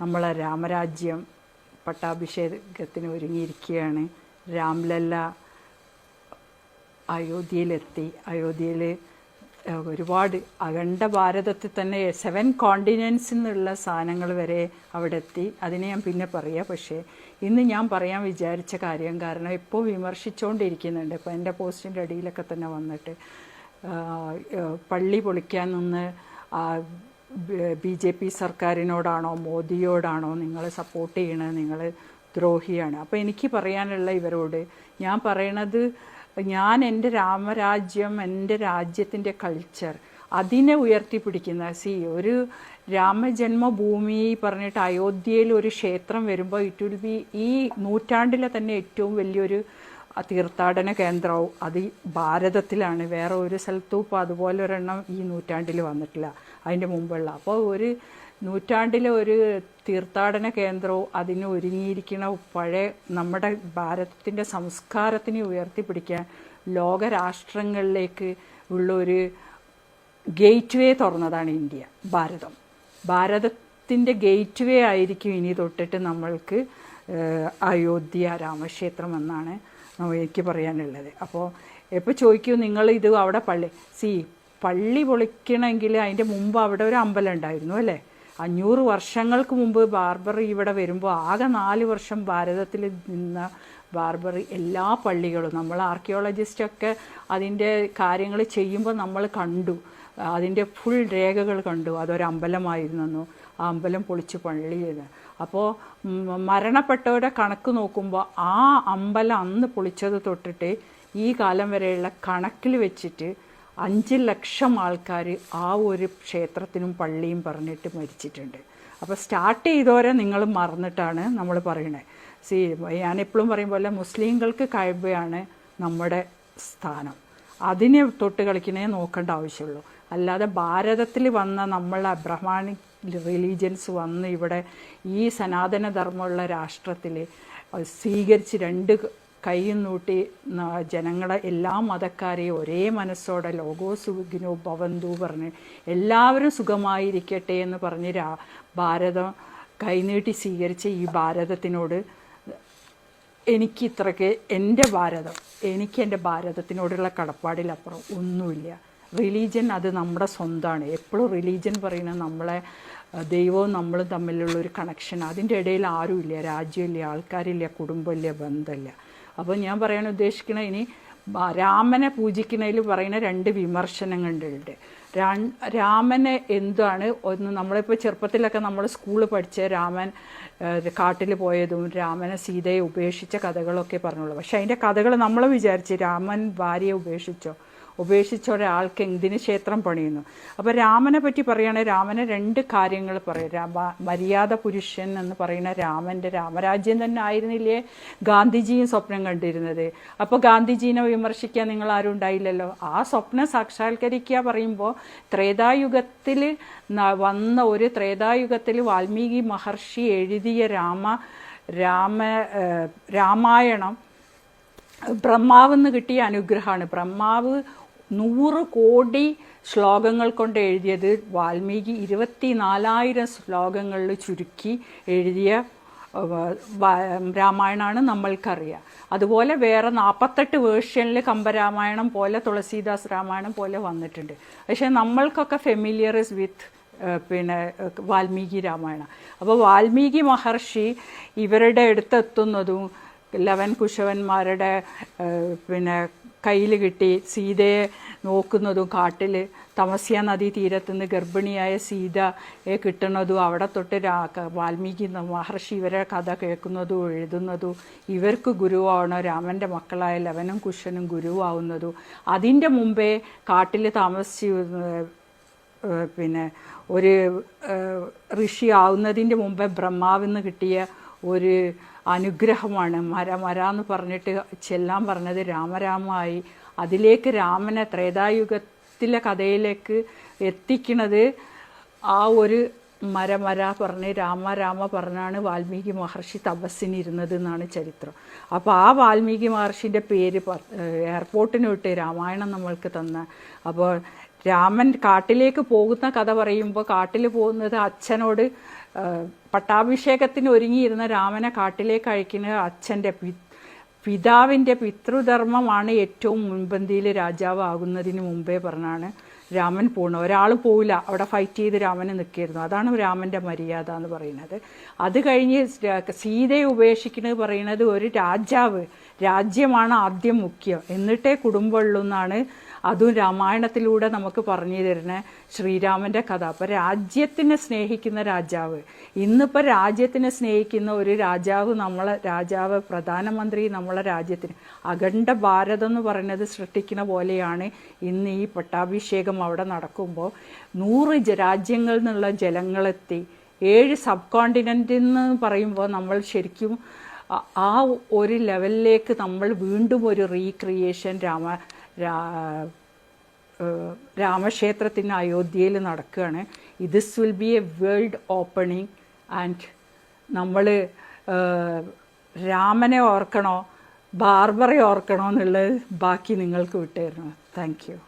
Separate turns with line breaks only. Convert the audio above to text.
നമ്മളെ രാമരാജ്യം പട്ടാഭിഷേകത്തിന് ഒരുങ്ങിയിരിക്കുകയാണ്. രാംലല്ല അയോധ്യയിലെത്തി. അയോധ്യയിൽ ഒരുപാട് അഖണ്ഡ ഭാരതത്തിൽ തന്നെ സെവൻ കോണ്ടിനൻസിൽ നിന്നുള്ള സാധനങ്ങൾ വരെ അവിടെ എത്തി അതിനെ ഞാൻ പിന്നെ പറയാം. പക്ഷേ ഇന്ന് ഞാൻ പറയാൻ വിചാരിച്ച കാര്യം കാരണം ഇപ്പോൾ വിമർശിച്ചുകൊണ്ടിരിക്കുന്നുണ്ട് ഇപ്പോൾ എന്റെ പോസ്റ്റിന്റെ അടിയിലൊക്കെ തന്നെ വന്നിട്ട് പള്ളി പൊളിക്കാൻ നിന്ന് ബി ജെ പി സർക്കാരിനോടാണോ മോദിയോടാണോ നിങ്ങളെ സപ്പോർട്ട് ചെയ്യണത് നിങ്ങൾ ദ്രോഹിയാണ്? അപ്പോൾ എനിക്ക് പറയാനുള്ള ഇവരോട് ഞാൻ പറയണത് ഞാൻ എന്റെ രാമരാജ്യം എന്റെ രാജ്യത്തിന്റെ കൾച്ചർ അതിനെ ഉയർത്തിപ്പിടിക്കുന്ന സി ഒരു രാമജന്മഭൂമി പറഞ്ഞിട്ട് അയോധ്യയിൽ ഒരു ക്ഷേത്രം വരുമ്പോൾ ഇറ്റ് വിൽ ബി ഈ നൂറ്റാണ്ടിലെ തന്നെ ഏറ്റവും വലിയൊരു തീർത്ഥാടന കേന്ദ്രവും അത് ഭാരതത്തിലാണ്. വേറെ ഒരു സ്ഥലത്തും ഇപ്പോൾ അതുപോലെ ഒരെണ്ണം ഈ നൂറ്റാണ്ടിൽ വന്നിട്ടില്ല. അതിന്റെ മുമ്പുള്ള. അപ്പോൾ ഒരു നൂറ്റാണ്ടിലെ ഒരു തീർത്ഥാടന കേന്ദ്രവും അതിന് ഒരുങ്ങിയിരിക്കുന്ന പഴയ നമ്മുടെ ഭാരതത്തിന്റെ സംസ്കാരത്തിനെ ഉയർത്തിപ്പിടിക്കാൻ ലോകരാഷ്ട്രങ്ങളിലേക്ക് ഉള്ള ഒരു ഗേറ്റ് വേ തുറന്നതാണ് ഇന്ത്യ ഭാരതം. ഭാരതത്തിന്റെ ഗേറ്റ് വേ ആയിരിക്കും ഇനി തൊട്ടിട്ട് നമ്മൾക്ക് അയോധ്യ രാമക്ഷേത്രം എന്നാണ് എനിക്ക് പറയാനുള്ളത്. അപ്പോൾ എപ്പോൾ ചോദിക്കൂ നിങ്ങൾ ഇത് അവിടെ പള്ളി സി പള്ളി പൊളിക്കണമെങ്കിൽ അതിന്റെ മുമ്പ് അവിടെ ഒരു അമ്പലം ഉണ്ടായിരുന്നു അല്ലേ? അഞ്ഞൂറ് വർഷങ്ങൾക്ക് മുമ്പ് ബാർബർ ഇവിടെ വരുമ്പോൾ ആകെ നാല് വർഷം ഭാരതത്തിൽ നിന്ന ബാർബർ എല്ലാ പള്ളികളും. നമ്മൾ ആർക്കിയോളജിസ്റ്റൊക്കെ അതിന്റെ കാര്യങ്ങൾ ചെയ്യുമ്പോൾ നമ്മൾ കണ്ടു. അതിന്റെ ഫുൾ രേഖകൾ കണ്ടു. അതൊരമ്പലമായിരുന്നു ആ അമ്പലം പൊളിച്ച് പള്ളി അപ്പോൾ മരണപ്പെട്ടവരുടെ കണക്ക് നോക്കുമ്പോൾ ആ അമ്പലം അന്ന് പൊളിച്ചത് തൊട്ടിട്ട് ഈ കാലം വരെയുള്ള കണക്കിൽ വെച്ചിട്ട് അഞ്ച് ലക്ഷം ആൾക്കാർ ആ ഒരു ക്ഷേത്രത്തിനും പള്ളിയും പറഞ്ഞിട്ട് മരിച്ചിട്ടുണ്ട്. അപ്പോൾ സ്റ്റാർട്ട് ചെയ്തവരെ നിങ്ങൾ മറന്നിട്ടാണ് നമ്മൾ പറയണത് സി ഞാനെപ്പോഴും പറയും പോലെ മുസ്ലിങ്ങൾക്ക് കഴിവാണ് നമ്മുടെ സ്ഥാനം. അതിനെ തൊട്ട് കളിക്കണേ നോക്കേണ്ട ആവശ്യമുള്ളൂ. അല്ലാതെ ഭാരതത്തിൽ വന്ന നമ്മളെ അബ്രഹ്മാണിക് റിലീജിയൻസ് വന്ന് ഇവിടെ ഈ സനാതനധർമ്മമുള്ള രാഷ്ട്രത്തിൽ സ്വീകരിച്ച് രണ്ട് കൈയും നൂട്ടി ജനങ്ങളെ എല്ലാ മതക്കാരെയും ഒരേ മനസ്സോടെ ലോകോ സുഖിനോ ഭവന്തു പറഞ്ഞ് എല്ലാവരും സുഖമായിരിക്കട്ടെ എന്ന് പറഞ്ഞ് രാ ഭാരതം കൈനീട്ടി സ്വീകരിച്ച ഈ ഭാരതത്തിനോട് എനിക്ക് ഇത്രയ്ക്ക് എന്റെ ഭാരതം എനിക്ക് എന്റെ ഭാരതത്തിനോടുള്ള കടപ്പാടിലപ്പുറം ഒന്നുമില്ല. റിലീജിയൻ അത് നമ്മുടെ സ്വന്തമാണ് എപ്പോഴും റിലീജിയൻ പറയുന്നത് നമ്മളെ ദൈവവും നമ്മളും തമ്മിലുള്ള ഒരു കണക്ഷൻ അതിന്റെ ഇടയിൽ ആരുമില്ല. രാജ്യമില്ല ആൾക്കാരില്ല കുടുംബമില്ല ബന്ധമില്ല. അപ്പോൾ ഞാൻ പറയാൻ ഉദ്ദേശിക്കണ ഇനി രാമനെ പൂജിക്കുന്നതിൽ പറയുന്ന രണ്ട് വിമർശനങ്ങളുണ്ട്. രാമനെ എന്താണ് ഒന്ന് നമ്മളിപ്പോൾ ചെറുപ്പത്തിലൊക്കെ നമ്മൾ സ്കൂളിൽ പഠിച്ച രാമൻ കാട്ടിൽ പോയതും രാമനെ സീതയെ ഉപേക്ഷിച്ച കഥകളൊക്കെ പറഞ്ഞുള്ളൂ. പക്ഷേ അതിന്റെ കഥകൾ നമ്മൾ വിചാരിച്ച് രാമൻ ഭാര്യയെ ഉപേക്ഷിച്ചോ? ഉപേക്ഷിച്ച ഒരാൾക്ക് എന്തിന് ക്ഷേത്രം പണിയുന്നു. അപ്പോൾ രാമനെ പറ്റി പറയുകയാണെങ്കിൽ രാമനെ രണ്ട് കാര്യങ്ങൾ പറയും. രാമ മര്യാദ പുരുഷൻ എന്ന് പറയുന്ന രാമന്റെ രാമരാജ്യം തന്നെ ആയിരുന്നില്ലേ? ഗാന്ധിജിയും സ്വപ്നം കണ്ടിരുന്നത്. അപ്പോൾ ഗാന്ധിജീനെ വിമർശിക്കാൻ നിങ്ങൾ ആരും ഉണ്ടായില്ലല്ലോ? ആ സ്വപ്നം സാക്ഷാത്കരിക്കുക പറയുമ്പോൾ ത്രേതായുഗത്തിൽ വന്ന ഒരു ത്രേതായുഗത്തിൽ വാൽമീകി മഹർഷി എഴുതിയ രാമ രാമ രാമായണം ബ്രഹ്മാവെന്ന് കിട്ടിയ അനുഗ്രഹമാണ്. ബ്രഹ്മാവ് നൂറ് കോടി ശ്ലോകങ്ങൾ കൊണ്ട് എഴുതിയത് വാൽമീകി ഇരുപത്തി നാലായിരം ശ്ലോകങ്ങളിൽ ചുരുക്കി എഴുതിയ രാമായണമാണ് നമ്മൾക്കറിയാം. അതുപോലെ വേറെ നാൽപ്പത്തെട്ട് വേർഷനിൽ കമ്പരാമായണം പോലെ തുളസീദാസ് രാമായണം പോലെ വന്നിട്ടുണ്ട്. പക്ഷേ നമ്മൾക്കൊക്കെ ഫെമിലിയർ വിത്ത് പിന്നെ വാൽമീകി രാമായണം. അപ്പോൾ വാൽമീകി മഹർഷി ഇവരുടെ അടുത്തെത്തുന്നതും ലവൻ കുശവന്മാരുടെ പിന്നെ കയ്യിൽ കിട്ടി സീതയെ നോക്കുന്നതും കാട്ടിൽ തമസ്യ നദീ തീരത്തുനിന്ന് ഗർഭിണിയായ സീതയെ കിട്ടുന്നതും അവിടെ തൊട്ട് രാ വാൽമീകി മഹർഷി ഇവരെ കഥ കേൾക്കുന്നതും എഴുതുന്നതും ഇവർക്ക് ഗുരുവാണോ രാമന്റെ മക്കളായ ലവനും കുശനും ഗുരുവാവുന്നതും. അതിന്റെ മുമ്പേ കാട്ടിൽ താമസിച്ച് പിന്നെ ഒരു ഋഷി ആവുന്നതിന്റെ മുമ്പേ ബ്രഹ്മാവിന്ന് കിട്ടിയ ഒരു അനുഗ്രഹമാണ്. മര മര എന്ന് പറഞ്ഞിട്ട് ചെല്ലാൻ പറഞ്ഞത് രാമരാമായി. അതിലേക്ക് രാമനെ ത്രേതായുഗത്തിലെ കഥയിലേക്ക് എത്തിക്കുന്നത് ആ ഒരു മര മര പറഞ്ഞ് രാമ രാമ പറഞ്ഞാണ് വാൽമീകി മഹർഷി തപസ്സിനിരുന്നത് എന്നാണ് ചരിത്രം. അപ്പോൾ ആ വാൽമീകി മഹർഷിന്റെ പേര് എയർപോർട്ടിന് വിട്ട് രാമായണം നമ്മൾക്ക് തന്ന. അപ്പോൾ രാമൻ കാട്ടിലേക്ക് പോകുന്ന കഥ പറയുമ്പോൾ കാട്ടിൽ പോകുന്നത് അച്ഛനോട് പട്ടാഭിഷേകത്തിന് ഒരുങ്ങിയിരുന്ന രാമനെ കാട്ടിലേക്ക് അയക്കുന്നത് അച്ഛന്റെ പി പിതാവിന്റെ പിതൃധർമ്മമാണ് ഏറ്റവും മുൻപന്തിയിൽ രാജാവാകുന്നതിന് മുമ്പേ പറഞ്ഞാണ് രാമൻ പോണു ഒരാൾ പോവില്ല. അവിടെ ഫൈറ്റ് ചെയ്ത് രാമനെ നിൽക്കിയിരുന്നു അതാണ് രാമന്റെ മര്യാദ എന്ന് പറയുന്നത്. അത് കഴിഞ്ഞ് സീതയെ ഉപേക്ഷിക്കുന്നത് പറയുന്നത് ഒരു രാജാവ്. രാജ്യമാണ് ആദ്യം മുഖ്യം. എന്നിട്ടേ കുടുംബമുള്ളൂ എന്നാണ് അതും രാമായണത്തിലൂടെ നമുക്ക് പറഞ്ഞു തരുന്ന ശ്രീരാമന്റെ കഥ. അപ്പോൾ രാജ്യത്തിനെ സ്നേഹിക്കുന്ന രാജാവ്. ഇന്നിപ്പോൾ രാജ്യത്തിനെ സ്നേഹിക്കുന്ന ഒരു രാജാവ് നമ്മളെ രാജാവ് പ്രധാനമന്ത്രി നമ്മളെ രാജ്യത്തിന്. അഖണ്ഡ ഭാരതം എന്ന് പറയുന്നത് സൃഷ്ടിക്കുന്ന പോലെയാണ് ഇന്ന് ഈ പട്ടാഭിഷേകം അവിടെ നടക്കുമ്പോൾ നൂറ് രാജ്യങ്ങളിൽ നിന്നുള്ള ജലങ്ങളെത്തി ഏഴ് സബ് കോണ്ടിനെന്റ് എന്ന് പറയുമ്പോൾ നമ്മൾ ശരിക്കും ആ- ഒരു ലെവലിലേക്ക് നമ്മൾ വീണ്ടും ഒരു റീക്രിയേഷൻ രാമ രാമക്ഷേത്രത്തിന് അയോധ്യയിൽ നടക്കുകയാണ്. This will be a world opening and നമ്മൾ രാമനെ ഓർക്കണോ ബാർബറെ ഓർക്കണോ എന്നുള്ളത് ബാക്കി നിങ്ങൾക്ക് വിട്ടുതരണം. Thank you